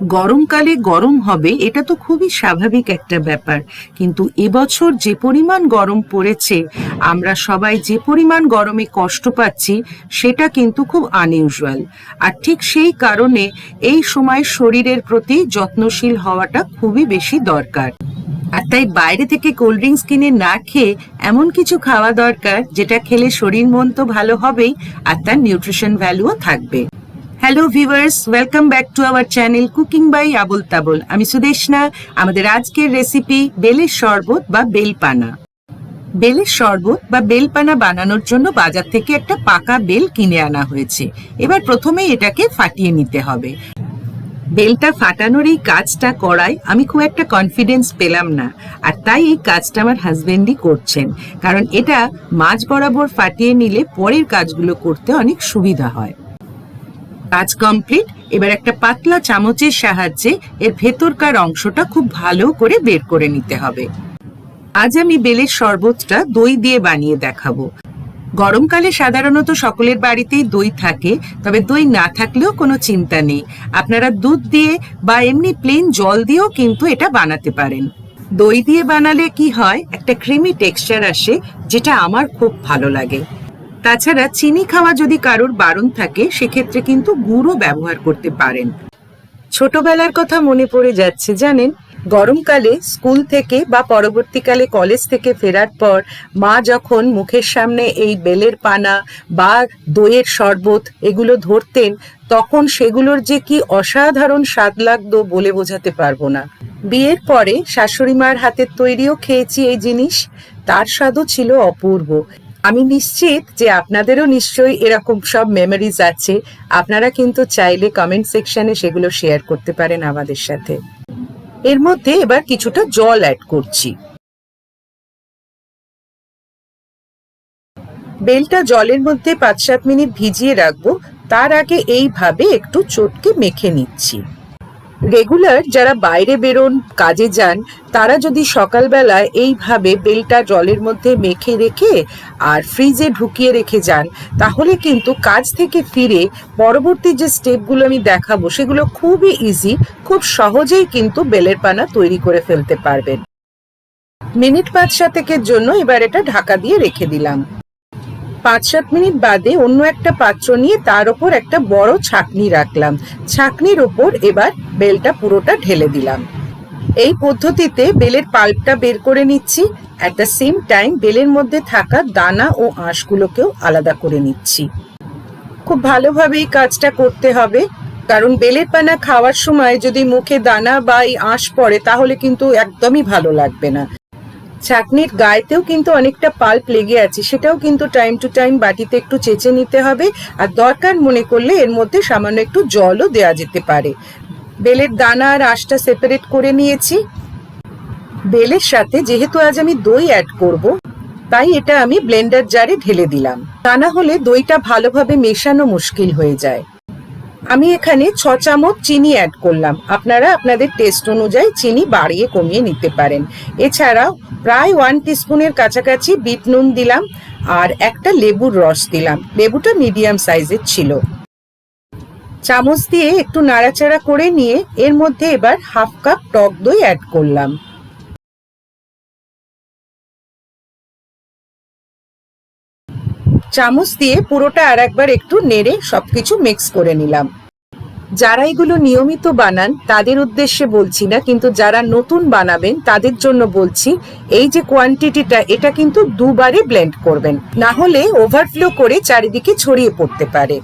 গরমকালে গরম হবে, এটা তো খুবই স্বাভাবিক একটা ব্যাপার। কিন্তু এবছর যে পরিমাণ গরম পড়েছে, আমরা সবাই যে পরিমাণ গরমে কষ্ট পাচ্ছি, সেটা কিন্তু খুব আনইউজুয়াল আর ঠিক সেই কারণে এই সময় শরীরের প্রতি যত্নশীল হওয়াটা খুবই বেশি দরকার। আর তাই বাইরে থেকে কোল্ড ড্রিঙ্কস কিনে না খেয়ে এমন কিছু খাওয়া দরকার, যেটা খেলে শরীর মন তো ভালো হবেই, আর তার নিউট্রিশন ভ্যালুও থাকবে। Hello viewers welcome back to our channel cooking by Abul তাবুল আমি সুদেশনা। আমাদের আজকের রেসিপি বেলের শরবত বা বেলপানা। বেলের শরবত বা বেলপানা বানানোর জন্য বাজার থেকে একটা পাকা বেল কিনে আনা হয়েছে। এবার প্রথমেই এটাকে ফাটিয়ে নিতে হবে। বেলটা ফাটানোর এই কাজটা করায় আমি খুব একটা কনফিডেন্স পেলাম না। আর তাই এই কাজটা আমার হাজবেন্ডই করছেন। কারণ এটা মাঝ বরাবর ফাটিয়ে নিলে পরের কাজগুলো করতে অনেক সুবিধা হয়। কাজ কমপ্লিট এবার একটা পাতলা চামচের সাহায্যে এর ভেতরকার অংশটা খুব ভালো করে বের করে নিতে হবে। আজ আমি বেলের শরবতটা দই দিয়ে বানিয়ে দেখাবো। গরমকালে সাধারণত সকলের বাড়িতেই দই থাকে, তবে দই না থাকলেও কোনো চিন্তা নেই। আপনারা দুধ দিয়ে বা এমনি প্লেন জল দিয়েও কিন্তু এটা বানাতে পারেন। দই দিয়ে বানালে কি হয়? একটা ক্রিমি টেক্সচার আসে, যেটা আমার খুব ভালো লাগে। তাছাড়া চিনি খাওয়া যদি কারোর বারণ থাকে, সেক্ষেত্রে কিন্তু গুড়ও ব্যবহার করতে পারেন। ছোটবেলার কথা মনে পড়ে যাচ্ছে, জানেন? গরমকালে স্কুল থেকে বা পরবর্তীকালে কলেজ থেকে ফেরার পর মা যখন মুখের সামনে এই বেলের পানা বা দইয়ের শরবত এগুলো ধরতেন, তখন সেগুলোর যে কি অসাধারণ স্বাদ লাগতো বলে বোঝাতে পারব না। বিয়ের পরে শাশুড়ি মার হাতের তৈরিও খেয়েছি এই জিনিস। তার স্বাদও ছিল অপূর্ব। আমি নিশ্চিত যে আপনাদেরও নিশ্চয়ই এরকম সব মেমোরিজ আছে। আপনারা কিন্তু চাইলে কমেন্ট সেকশনে সেগুলো শেয়ার করতে পারেন আমাদের সাথে। এর মধ্যে এবার কিছুটা জল অ্যাড করছি। বেলটা জলের মধ্যে পাঁচ সাত মিনিট ভিজিয়ে রাখব। তার আগে এইভাবে একটু চটকে মেখে নিচ্ছি। রেগুলার যারা বাইরে বেরোন, কাজে যান, তারা যদি সকালবেলায় এইভাবে বেলটা জলের মধ্যে মেখে রেখে আর ফ্রিজে ঢুকিয়ে রেখে যান, তাহলে কিন্তু কাজ থেকে ফিরে পরবর্তী যে স্টেপগুলো আমি দেখাবো, সেগুলো খুবই ইজি খুব সহজেই কিন্তু বেলের পানা তৈরি করে ফেলতে পারবেন। মিনিট পাঁচ সাতেকের জন্য এবার এটা ঢাকা দিয়ে রেখে দিলাম। পাঁচ সাত মিনিট বাদে অন্য একটা পাত্র নিয়ে তার ওপর একটা বড় ছাকনি রাখলাম। ছাকনির ওপর এবার বেলটা পুরোটা ঢেলে দিলাম। এই পদ্ধতিতে বেলের পাল্পটা বের করে নিচ্ছি। অ্যাট দ্য সেম টাইম বেলের মধ্যে থাকা দানা ও আঁশগুলোকেও আলাদা করে নিচ্ছি। খুব ভালোভাবে এই কাজটা করতে হবে। কারণ বেলের পানা খাওয়ার সময় যদি মুখে দানা বা এই আঁশ পড়ে, তাহলে কিন্তু একদমই ভালো লাগবে না। চাটনির গায়েতেও কিন্তু অনেকটা পাল্প লেগে আছে, সেটাও কিন্তু টাইম টু টাইম বাটিতে একটু চেঁচে নিতে হবে আর দরকার মনে করলে এর মধ্যে সামান্য একটু জলও দেওয়া যেতে পারে। বেলের দানা আর আঁশটা সেপারেট করে নিয়েছি। বেলের সাথে যেহেতু আজ আমি দই অ্যাড করব, তাই এটা আমি ব্লেন্ডার জারে ঢেলে দিলাম। তা না হলে দইটা ভালোভাবে মেশানো মুশকিল হয়ে যায়। আমি এখানে ছ চামচ চিনি অ্যাড করলাম। আপনারা আপনাদের টেস্ট অনুযায়ী চিনি বাড়িয়ে কমিয়ে নিতে পারেন। এছাড়াও প্রায় ওয়ান টিস্পুনের কাছাকাছি বিট নুন দিলাম আর একটা লেবুর রস দিলাম। লেবুটা মিডিয়াম সাইজের ছিল। চামচ দিয়ে একটু নাড়াচাড়া করে নিয়ে এর মধ্যে এবার হাফ কাপ টক দই অ্যাড করলাম। চামচ দিয়ে পুরোটা আর একবার একটু নেড়ে সবকিছু মিক্স করে নিলাম। যারা এগুলো নিয়মিত বানান, তাদের উদ্দেশ্যে বলছি না, কিন্তু যারা নতুন বানাবেন, তাদের জন্য বলছি, এই যে কোয়ান্টিটিটা এটা কিন্তু দুবারে ব্লেন্ড করবেন। না হলে ওভারফ্লো করে চারিদিকে ছড়িয়ে পড়তে পারে।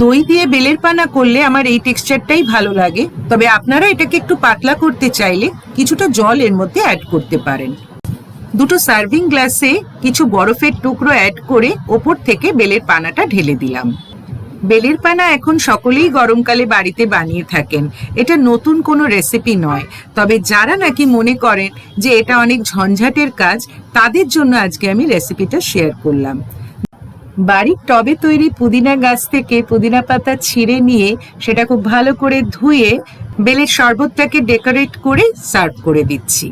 দই দিয়ে বেলের পানা করলে আমার এই টেক্সচারটাই ভালো লাগে। তবে আপনারা এটাকে একটু পাতলা করতে চাইলে কিছুটা জল এর মধ্যে অ্যাড করতে পারেন। দুটো সার্ভিং গ্লাসে কিছু বরফের টুকরো অ্যাড করে ওপর থেকে বেলের পানাটা ঢেলে দিলাম। বেলের পানা এখন সকলেই গরমকালে বাড়িতে বানিয়ে থাকেন। এটা নতুন কোনো রেসিপি নয়। তবে যারা নাকি মনে করেন যে এটা অনেক ঝঞ্ঝাটের কাজ, তাদের জন্য আজকে আমি রেসিপিটা শেয়ার করলাম। বাড়ির টবে তৈরি পুদিনা গাছ থেকে পুদিনা পাতা ছিঁড়ে নিয়ে সেটা খুব ভালো করে ধুয়ে বেলের শরবতটাকে ডেকোরেট করে সার্ভ করে দিচ্ছি।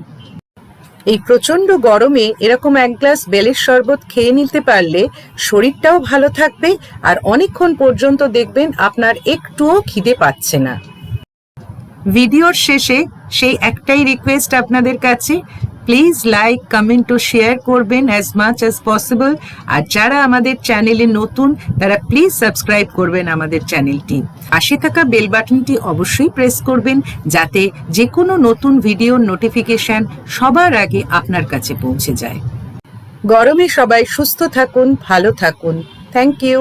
এই প্রচণ্ড গরমে এরকম এক গ্লাস বেলের শরবত খেয়ে নিতে পারলে শরীরটাও ভালো থাকবে আর অনেকক্ষণ পর্যন্ত দেখবেন আপনার একটুও খিদে পাচ্ছে না। ভিডিওর শেষে সেই একটাই রিকোয়েস্ট আপনাদের কাছে প্লিজ লাইক কমেন্ট ও শেয়ার করবেন অ্যাজ মাচ অ্যাজ পসিবল আর যারা আমাদের চ্যানেলে নতুন, তারা প্লিজ সাবস্ক্রাইব করবেন আমাদের চ্যানেলটি পাশে থাকা বেল বাটনটি অবশ্যই প্রেস করবেন, যাতে যে কোনো নতুন ভিডিওর নোটিফিকেশন সবার আগে আপনার কাছে পৌঁছে যায়। গরমে সবাই সুস্থ থাকুন, ভালো থাকুন। Thank you